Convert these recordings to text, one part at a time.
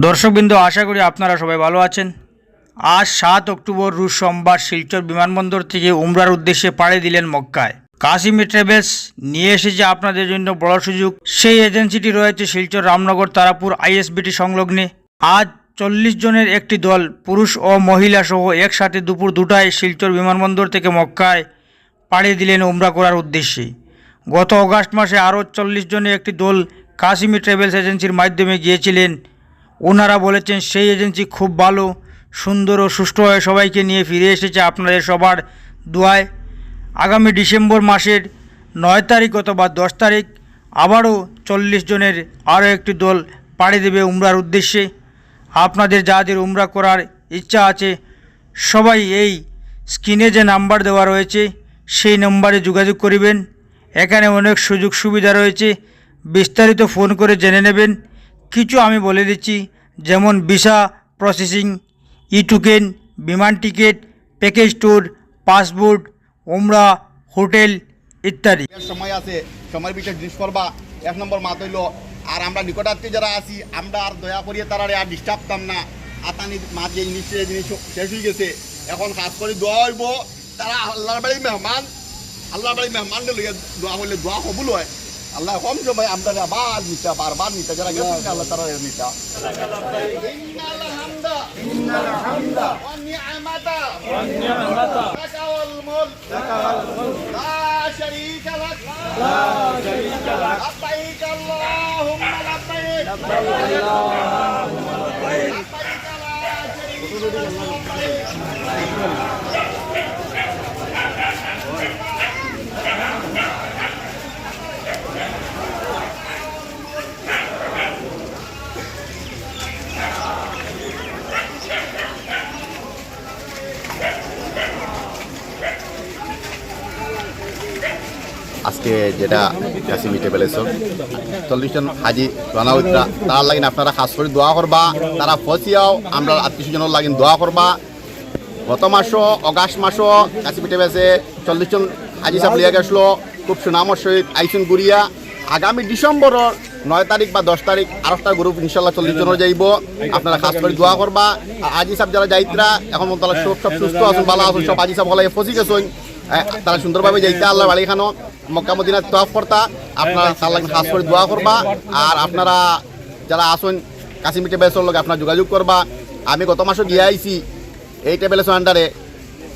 দর্শকবৃন্দ, আশা করি আপনারা সবাই ভালো আছেন। আজ সাত অক্টোবর রুশ সোমবার শিলচর বিমানবন্দর থেকে উমরার উদ্দেশ্যে পাড়ি দিলেন মক্কায়। কাশিমি ট্রাভেলস নিয়ে এসেছে আপনাদের জন্য বড় সুযোগ। সেই এজেন্সিটি রয়েছে শিলচর রামনগর তারাপুর আইএসবিটি সংলগ্নে। আজ চল্লিশ জনের একটি দল, পুরুষ ও মহিলা সহ একসাথে দুপুর দুটায় শিলচর বিমানবন্দর থেকে মক্কায় পাড়ি দিলেন উমরা করার উদ্দেশ্যে। গত অগাস্ট মাসে আরও চল্লিশ জনের একটি দল কাশিমি ট্রাভেলস এজেন্সির মাধ্যমে গিয়েছিলেন। ওনারা বলেছেন সেই এজেন্সি খুব ভালো, সুন্দর ও সুষ্ঠুভাবে সবাইকে নিয়ে ফিরে এসেছে আপনাদের সবার দোয়ায়। আগামী ডিসেম্বর মাসের নয় তারিখ অথবা দশ তারিখ আবারও চল্লিশ জনের আরও একটি দল পাড়ি দেবে উমরার উদ্দেশ্যে। আপনাদের যাদের উমরা করার ইচ্ছা আছে, সবাই এই স্ক্রিনে যে নাম্বার দেওয়া রয়েছে, সেই নম্বরে যোগাযোগ করিবেন। এখানে অনেক সুযোগ সুবিধা রয়েছে। বিস্তারিত ফোন করে জেনে নেবেন। কিছু আমি বলে দিচ্ছি। যেমন ভিসা প্রসেসিং ই টোকেন বিমান টিকিট, প্যাকেজ ট্যুর, পাসপোর্ট, উমরা, হোটেল ইত্যাদি। সময় আছে সময়ের ভিতরে জিনিস করবা। এক নম্বর মাত হইল, আর আমরা নিকটাত্মী যারা আছি, আমরা আর দয়া করিয়ে তারা আর ডিস্টার্ব তাম না। আতানি মা যে জিনিস জিনিস শেষ হয়ে গেছে। এখন কাজ করে দোয়া হইব, তারা আল্লাহর বাড়ি মেহমান, আল্লাহর বাড়ি মেহমান লইয়া দোয়া হইলে দোয়া কবুল হয়। আল্লাহ কম সময় আমরা আবার নিতা বারবার নিতা যারা গেছে আল্লাহ তারা নিতা ইন্নাল হামদা আজকে যেটা কাশিমি ট্রেভেলসর চল্লিশ জন হাজি রানা উত্তরা তার লাগিন আপনারা খাস করে দোয়া করবা, তারা ফসিয়াও আমরা আত্মীয় স্বজনের লাগিন দোয়া করবা। গত মাসও, অগাস্ট মাসও কাশিমি ট্রেভেলসে চল্লিশ জন হাজি সাহেব লিয়া গেছিল, খুব সুনামর সহিত আইসুন গুড়িয়া। আগামী ডিসেম্বরের নয় তারিখ বা দশ তারিখ আর একটা গ্রুপ ইনশাল্লাহ চল্লিশ জনের যাইব। আপনারা খাস করে দোয়া করবা। আর আজি সাহেব যারা যাইতরা, এখন তারা সব সুস্থ আছেন, ভালো আছেন, সব আজি সাহেব হলে ফসি গেছেন। তারা সুন্দরভাবে যাইতে আল্লাহ বাড়ি খানো। মক্কা মদিনা তোয়াফ করতা, আপনারা লাগে খাস করে দোয়া করবা। আর আপনারা যারা আসুন কাশিমি টেবেলসর লোক, আপনার যোগাযোগ করবা। আমি গত মাসে গিয়ে আইছি এই টেবেলসর আন্ডারে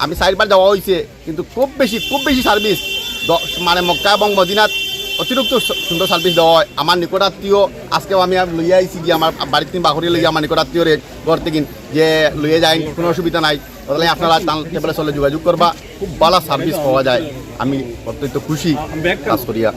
আমি চারিবার যাওয়া হয়েছে কিন্তু খুব বেশি খুব বেশি সার্ভিস মানে মক্কা এবং মদিনাত অতিরিক্ত সুন্দর সার্ভিস দেওয়া হয় আমার নিকটাত্মীয় আজকেও আমি লইয়া আইছি গিয়ে আমার বাড়ির তিন বাহরি লইয়া আমার নিকটাত্মীয়রে ঘর থেকে যে লইয়ে যায় কোনো অসুবিধা নাই। তাহলে আপনারা টেবলে চলে যোগাযোগ করবা খুব ভালো সার্ভিস পাওয়া যায়। আমি অত্যন্ত খুশি। কাজ করিয়া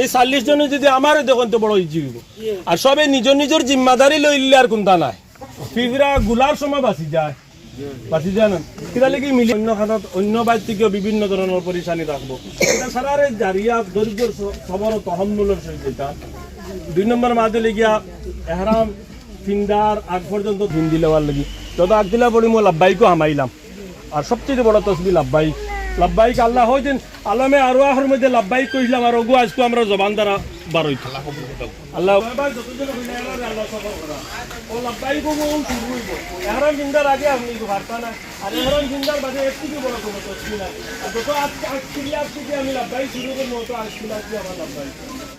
এই চাল্লিশ জনে যদি আমারও দেখুন তো বড় ইজি হইব আর সবে নিজের নিজের জিম্মাদারি লইলে আর কোনটা নাই। ফিফরা গুলার সময় বাঁচি যায়। বাঁচি যায় না। কিনা লাগি মিলি অন্য খানত অন্য বাইর থেকেও বিভিন্ন ধরনের পরিশানি রাখব। এটা সারারে জারিয়া দরিদ্র সবর তহমূলের সহিত দুই নম্বর মাঝে লেগিয়া এহরাম ফিন্দার আগ পর্যন্ত ফিন্দি লেওয়ার লাগি। যত আগ দিলা পড়ি মই লাভবাইকও হামাইলাম। আর সবচেয়ে বড় তসবি লাভবাইক। লাভবাহিক আল্লাহ হইতেন। আলমে আরও আহর মধ্যে লাভবাহিক কইলাম আর ওগু আজকে আমরা জবান দ্বারা বারোই আল্লাহ ও লাভবাহিক আগে আপনি ভারতা যত আজকে আমি লাভবাহিক শুরু করব